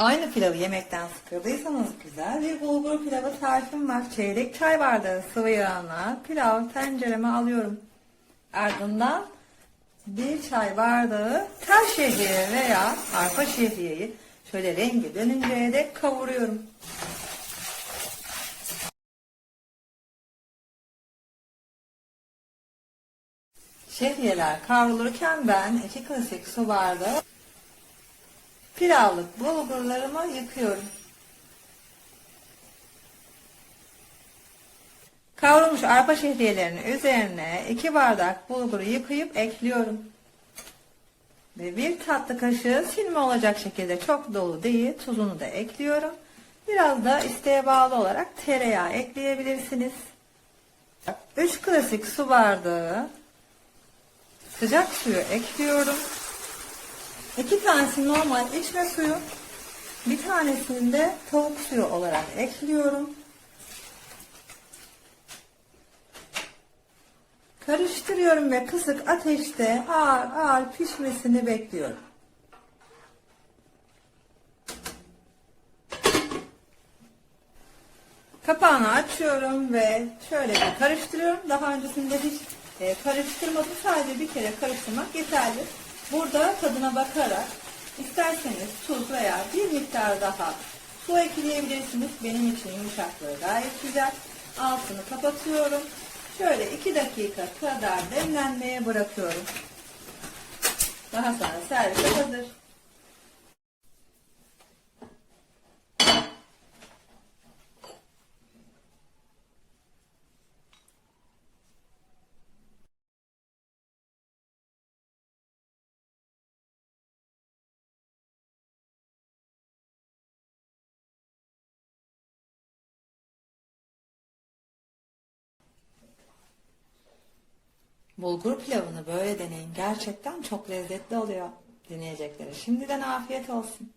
Aynı pilavı yemekten sıkıldıysanız güzel bir bulgur pilavı tarifim var. Çeyrek çay bardağı sıvı yağına pilav tencereme alıyorum. Ardından bir çay bardağı tel şehriye veya arpa şehriyeyi şöyle rengi dönünceye dek kavuruyorum. Şehriyeler kavrulurken ben iki klasik su bardağı pilavlık bulgurlarımı yıkıyorum. Kavrulmuş arpa şehriyelerinin üzerine iki bardak bulguru yıkayıp ekliyorum. Ve bir tatlı kaşığı silme olacak şekilde çok dolu değil tuzunu da ekliyorum. Biraz da isteğe bağlı olarak tereyağı ekleyebilirsiniz. 3 klasik su bardağı sıcak suyu ekliyorum. İki tanesi normal içme suyu, bir tanesini de tavuk suyu olarak ekliyorum. Karıştırıyorum ve kısık ateşte ağır ağır pişmesini bekliyorum. Kapağını açıyorum ve şöyle bir karıştırıyorum. Daha öncesinde hiç e, karıştırmadım. Sadece bir kere karıştırmak yeterli. Burada tadına bakarak isterseniz tuz veya bir miktar daha su ekleyebilirsiniz. Benim için yumuşaklığı gayet güzel. Altını kapatıyorum. Şöyle 2 dakika kadar demlenmeye bırakıyorum. Daha sonra servise hazır. Bulgur pilavını böyle deneyin. Gerçekten çok lezzetli oluyor dinleyecekleri. Şimdiden afiyet olsun.